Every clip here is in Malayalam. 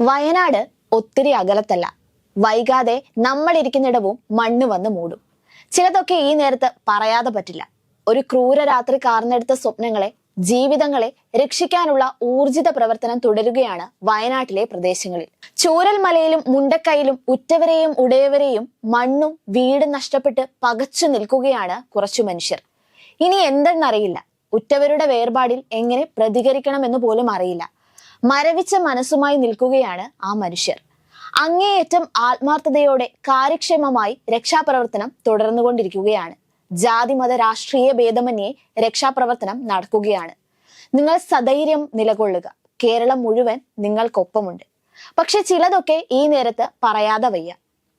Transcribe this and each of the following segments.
വയനാട് ഒത്തിരി അകലത്തല്ല. വൈകാതെ നമ്മൾ ഇരിക്കുന്നിടവും മണ്ണ് വന്ന് മൂടും. ചിലതൊക്കെ ഈ നേരത്ത് പറയാതെ പറ്റില്ല. ഒരു ക്രൂര രാത്രി കാർന്നെടുത്ത സ്വപ്നങ്ങളെ ജീവിതങ്ങളെ രക്ഷിക്കാനുള്ള ഊർജിത പ്രവർത്തനം തുടരുകയാണ് വയനാട്ടിലെ പ്രദേശങ്ങളിൽ. ചൂരൽമലയിലും മുണ്ടക്കൈയിലും ഉറ്റവരെയും ഉടയവരെയും മണ്ണും വീടും നഷ്ടപ്പെട്ട് പകച്ചു നിൽക്കുകയാണ് കുറച്ചു മനുഷ്യർ. ഇനി എന്തെന്നറിയില്ല. ഉറ്റവരുടെ വേർപാടിൽ എങ്ങനെ പ്രതികരിക്കണമെന്ന് പോലും അറിയില്ല. മരവിച്ച മനസ്സുമായി നിൽക്കുകയാണ് ആ മനുഷ്യർ. അങ്ങേയറ്റം ആത്മാർത്ഥതയോടെ കാര്യക്ഷമമായി രക്ഷാപ്രവർത്തനം തുടർന്നുകൊണ്ടിരിക്കുകയാണ്. ജാതിമത രാഷ്ട്രീയ ഭേദമന്യേ രക്ഷാപ്രവർത്തനം നടക്കുകയാണ്. നിങ്ങൾ സധൈര്യം നിലകൊള്ളുക. കേരളം മുഴുവൻ നിങ്ങൾക്കൊപ്പമുണ്ട്. പക്ഷെ ചിലതൊക്കെ ഈ നേരത്ത് പറയാതെ വയ്യ.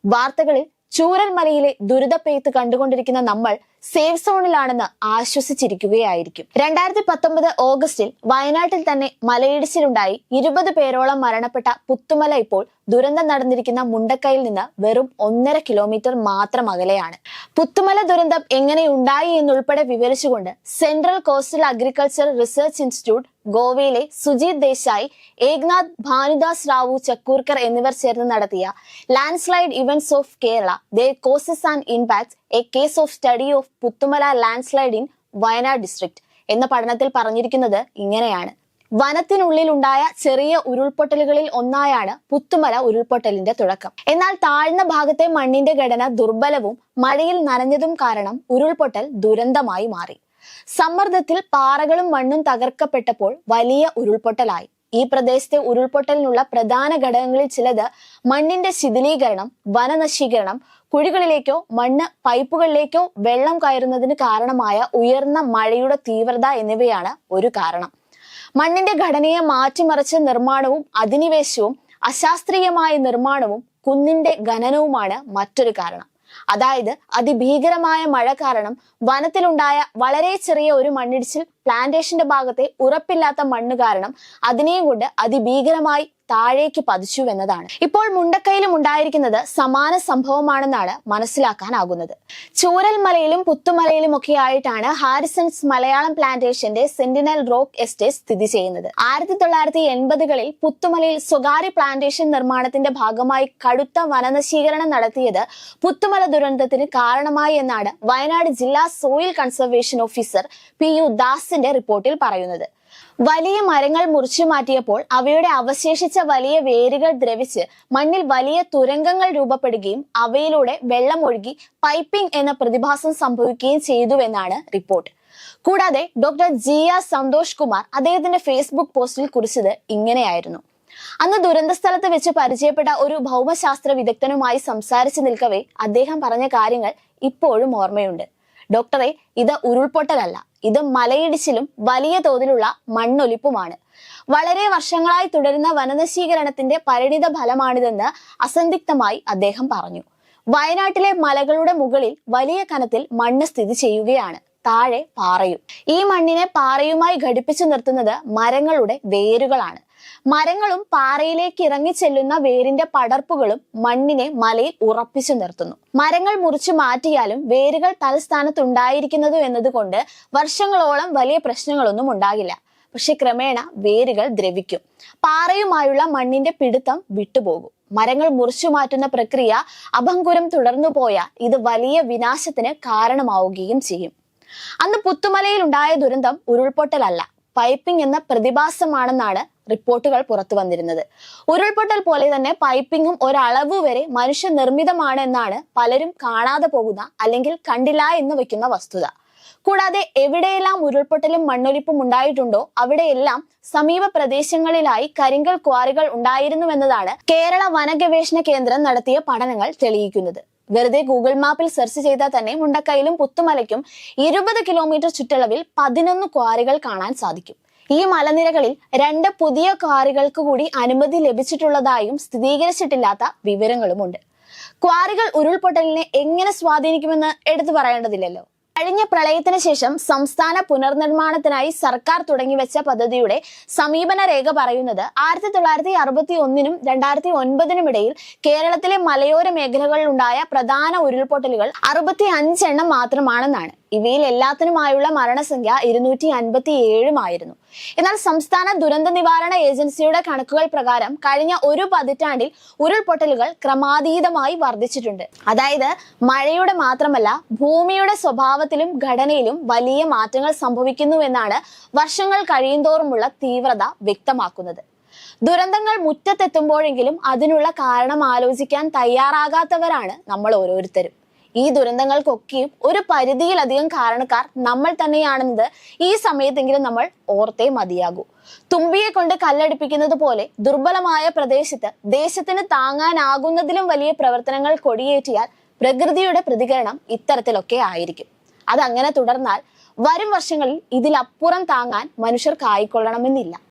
വാർത്തകളിൽ ചൂരൽമലയിലെ ദുരിതപ്പെയ്ത്ത് കണ്ടുകൊണ്ടിരിക്കുന്ന നമ്മൾ സേഫ് സോണിലാണെന്ന് ആശ്വസിച്ചിരിക്കുകയായിരിക്കും. രണ്ടായിരത്തി പത്തൊമ്പത് ഓഗസ്റ്റിൽ വയനാട്ടിൽ തന്നെ മലയിടിച്ചിലുണ്ടായി. ഇരുപത് പേരോളം മരണപ്പെട്ട പുത്തുമല ഇപ്പോൾ ദുരന്തം നടന്നിരിക്കുന്ന മുണ്ടക്കയിൽ നിന്ന് വെറും ഒന്നര കിലോമീറ്റർ മാത്രം അകലെയാണ്. പുത്തുമല ദുരന്തം എങ്ങനെ ഉണ്ടായി എന്നുൾപ്പെടെ വിവരിച്ചുകൊണ്ട് central coastal agriculture research institute ഗോവയിലെ സുജീത് ദേശായി ഏക്നാഥ് ഭാനുദാസ് റാവു ചക്കൂർക്കർ എന്നിവർ ചേർന്ന് നടത്തിയ landslide events of Kerala the causes and impact a case of study of Puthumala landslide in Wayanad district എന്ന പഠനത്തിൽ പറഞ്ഞിരിക്കുന്നത് ഇങ്ങനെയാണ്. വനത്തിനുള്ളിൽ ഉണ്ടായ ചെറിയ ഉരുൾപൊട്ടലുകളിൽ ഒന്നായാണ് പുത്തുമല ഉരുൾപൊട്ടലിന്റെ തുടക്കം. എന്നാൽ താഴ്ന്ന ഭാഗത്തെ മണ്ണിന്റെ ഘടന ദുർബലവും മഴയിൽ നനഞ്ഞതും കാരണം ഉരുൾപൊട്ടൽ ദുരന്തമായി മാറി. സമ്മർദ്ദത്തിൽ പാറകളും മണ്ണും തകർക്കപ്പെട്ടപ്പോൾ വലിയ ഉരുൾപൊട്ടലായി. ഈ പ്രദേശത്തെ ഉരുൾപൊട്ടലിനുള്ള പ്രധാന ഘടകങ്ങളിൽ ചിലത് മണ്ണിന്റെ ശിഥിലീകരണം വനനശീകരണം കുഴികളിലേക്കോ മണ്ണ് പൈപ്പുകളിലേക്കോ വെള്ളം കയറുന്നതിന് കാരണമായ ഉയർന്ന മഴയുടെ തീവ്രത എന്നിവയാണ് ഒരു കാരണം. മണ്ണിന്റെ ഘടനയെ മാറ്റിമറിച്ച നിർമ്മാണവും അധിനിവേശവും അശാസ്ത്രീയമായ നിർമ്മാണവും കുന്നിന്റെ ഖനനവുമാണ് മറ്റൊരു കാരണം. അതായത് അതിഭീകരമായ മഴ കാരണം വനത്തിലുണ്ടായ വളരെ ചെറിയ ഒരു മണ്ണിടിച്ചിൽ പ്ലാന്റേഷന്റെ ഭാഗത്തെ ഉറപ്പില്ലാത്ത മണ്ണ് കാരണം അതിനെയും കൊണ്ട് അതിഭീകരമായി താഴേക്ക് പതിച്ചു എന്നതാണ്. ഇപ്പോൾ മുണ്ടക്കയിലും ഉണ്ടായിരിക്കുന്നത് സമാന സംഭവമാണെന്നാണ് മനസ്സിലാക്കാനാകുന്നത്. ചൂരൽമലയിലും പുത്തുമലയിലും ഒക്കെ ആയിട്ടാണ് ഹാരിസൺസ് മലയാളം പ്ലാന്റേഷന്റെ സെന്റിനൽ റോക്ക് എസ്റ്റേറ്റ് സ്ഥിതി ചെയ്യുന്നത്. ആയിരത്തി തൊള്ളായിരത്തി എൺപതുകളിൽ പുത്തുമലയിൽ സ്വകാര്യ പ്ലാന്റേഷൻ നിർമ്മാണത്തിന്റെ ഭാഗമായി കടുത്ത വനനശീകരണം നടത്തിയത് പുത്തുമല ദുരന്തത്തിന് കാരണമായി എന്നാണ് വയനാട് ജില്ലാ soil conservation officer P U ദാസിന്റെ റിപ്പോർട്ടിൽ പറയുന്നത്. വലിയ മരങ്ങൾ മുറിച്ചു മാറ്റിയപ്പോൾ അവയുടെ അവശേഷിച്ച വലിയ വേരുകൾ ദ്രവിച്ച് മണ്ണിൽ വലിയ തുരങ്കങ്ങൾ രൂപപ്പെടുകയും അവയിലൂടെ വെള്ളം ഒഴുകി പൈപ്പിംഗ് എന്ന പ്രതിഭാസം സംഭവിക്കുകയും ചെയ്തുവെന്നാണ് റിപ്പോർട്ട്. കൂടാതെ doctor G R Santhosh Kumar അദ്ദേഹത്തിന്റെ ഫേസ്ബുക്ക് പോസ്റ്റിൽ കുറിച്ചത് ഇങ്ങനെയായിരുന്നു. അന്ന് ദുരന്ത സ്ഥലത്ത് വെച്ച് പരിചയപ്പെട്ട ഒരു ഭൗമശാസ്ത്ര വിദഗ്ധനുമായി സംസാരിച്ചു നിൽക്കവേ അദ്ദേഹം പറഞ്ഞ കാര്യങ്ങൾ ഇപ്പോഴും ഓർമ്മയുണ്ട്. ഡോക്ടറെ ഇത് ഉരുൾപൊട്ടലല്ല. ഇത് മലയിടിച്ചിലും വലിയ തോതിലുള്ള മണ്ണൊലിപ്പുമാണ്. വളരെ വർഷങ്ങളായി തുടരുന്ന വനനശീകരണത്തിന്റെ പരിണിത ഫലമാണിതെന്ന് അസന്ധിഗ്ധമായി അദ്ദേഹം പറഞ്ഞു. വയനാട്ടിലെ മലകളുടെ മുകളിൽ വലിയ കനത്തിൽ മണ്ണ് സ്ഥിതി ചെയ്യുകയാണ്. താഴെ പാറയും. ഈ മണ്ണിനെ പാറയുമായി ഘടിപ്പിച്ചു നിർത്തുന്നത് മരങ്ങളുടെ വേരുകളാണ്. മരങ്ങളും പാറയിലേക്ക് ഇറങ്ങി ചെല്ലുന്ന വേരിന്റെ പടർപ്പുകളും മണ്ണിനെ മലയിൽ ഉറപ്പിച്ചു നിർത്തുന്നു. മരങ്ങൾ മുറിച്ചു മാറ്റിയാലും വേരുകൾ തലസ്ഥാനത്തുണ്ടായിരിക്കുന്നത് എന്നതുകൊണ്ട് വർഷങ്ങളോളം വലിയ പ്രശ്നങ്ങളൊന്നും ഉണ്ടാകില്ല. പക്ഷെ ക്രമേണ വേരുകൾ ദ്രവിക്കും. പാറയുമായുള്ള മണ്ണിന്റെ പിടുത്തം വിട്ടുപോകും. മരങ്ങൾ മുറിച്ചു മാറ്റുന്ന പ്രക്രിയ അഭങ്കുരം തുടർന്നു പോയാൽ ഇത് വലിയ വിനാശത്തിന് കാരണമാവുകയും ചെയ്യും. അന്ന് പുത്തുമലയിൽ ഉണ്ടായ ദുരന്തം ഉരുൾപൊട്ടലല്ല. പൈപ്പിംഗ് എന്ന പ്രതിഭാസമാണെന്നാണ് റിപ്പോർട്ടുകൾ പുറത്തു വന്നിരുന്നത്. ഉരുൾപൊട്ടൽ പോലെ തന്നെ പൈപ്പിംഗും ഒരളവ് വരെ മനുഷ്യനിർമ്മിതമാണ് എന്നാണ് പലരും കാണാതെ പോകുന്ന അല്ലെങ്കിൽ കണ്ടില്ല എന്ന് വെക്കുന്ന വസ്തുത. കൂടാതെ എവിടെയെല്ലാം ഉരുൾപൊട്ടലും മണ്ണൊലിപ്പും ഉണ്ടായിട്ടുണ്ടോ അവിടെയെല്ലാം സമീപ പ്രദേശങ്ങളിലായി കരിങ്കൽ ക്വാറികൾ ഉണ്ടായിരുന്നുവെന്നതാണ് കേരള വനഗവേഷണ കേന്ദ്രം നടത്തിയ പഠനങ്ങൾ തെളിയിക്കുന്നത്. വെറുതെ ഗൂഗിൾ മാപ്പിൽ സെർച്ച് ചെയ്താൽ തന്നെ മുണ്ടക്കയിലും പുത്തുമലയ്ക്കും ഇരുപത് കിലോമീറ്റർ ചുറ്റളവിൽ പതിനൊന്ന് ക്വാറികൾ കാണാൻ സാധിക്കും. ഈ മലനിരകളിൽ രണ്ട് പുതിയ ക്വാറികൾക്ക് കൂടി അനുമതി ലഭിച്ചിട്ടുള്ളതായും സ്ഥിരീകരിച്ചിട്ടില്ലാത്ത വിവരങ്ങളുമുണ്ട്. ക്വാറികൾ ഉരുൾപൊട്ടലിനെ എങ്ങനെ സ്വാധീനിക്കുമെന്ന് എടുത്തു പറയേണ്ടതില്ലല്ലോ. കഴിഞ്ഞ പ്രളയത്തിന് ശേഷം സംസ്ഥാന പുനർനിർമ്മാണത്തിനായി സർക്കാർ തുടങ്ങിവെച്ച പദ്ധതിയുടെ സമീപന രേഖ പറയുന്നത് ആയിരത്തി തൊള്ളായിരത്തി അറുപത്തി ഒന്നിനും രണ്ടായിരത്തി ഒൻപതിനും ഇടയിൽ കേരളത്തിലെ മലയോര മേഖലകളിലുണ്ടായ പ്രധാന ഉരുൾപൊട്ടലുകൾ അറുപത്തി അഞ്ചെണ്ണം മാത്രമാണെന്നാണ്. ഇവയിൽ എല്ലാത്തിനുമായുള്ള മരണസംഖ്യ ഇരുന്നൂറ്റി അൻപത്തി ഏഴുമായിരുന്നു എന്നാൽ സംസ്ഥാന ദുരന്ത നിവാരണ ഏജൻസിയുടെ കണക്കുകൾ പ്രകാരം കഴിഞ്ഞ ഒരു പതിറ്റാണ്ടിൽ ഉരുൾപൊട്ടലുകൾ ക്രമാതീതമായി വർദ്ധിച്ചിട്ടുണ്ട്. അതായത് മഴയുടെ മാത്രമല്ല ഭൂമിയുടെ സ്വഭാവത്തിലും ഘടനയിലും വലിയ മാറ്റങ്ങൾ സംഭവിക്കുന്നുവെന്നാണ് വർഷങ്ങൾ കഴിയുന്തോറുമുള്ള തീവ്രത വ്യക്തമാക്കുന്നത്. ദുരന്തങ്ങൾ മുറ്റത്തെത്തുമ്പോഴെങ്കിലും അതിനുള്ള കാരണം ആലോചിക്കാൻ തയ്യാറാകാത്തവരാണ് നമ്മൾ ഓരോരുത്തരും. ഈ ദുരന്തങ്ങൾക്കൊക്കെയും ഒരു പരിധിയിലധികം കാരണക്കാർ നമ്മൾ തന്നെയാണെന്നത് ഈ സമയത്തെങ്കിലും നമ്മൾ ഓർത്തേ മതിയാകൂ. തുമ്പിയെ കൊണ്ട് കല്ലടിപ്പിക്കുന്നത് പോലെ ദുർബലമായ പ്രദേശത്ത് ദേശത്തിന് താങ്ങാനാകുന്നതിലും വലിയ പ്രവർത്തനങ്ങൾ കൊടിയേറ്റിയാൽ പ്രകൃതിയുടെ പ്രതികരണം ഇത്തരത്തിലൊക്കെ ആയിരിക്കും. അതങ്ങനെ തുടർന്നാൽ വരും വർഷങ്ങളിൽ ഇതിലപ്പുറം താങ്ങാൻ മനുഷ്യർക്കായിക്കൊള്ളണമെന്നില്ല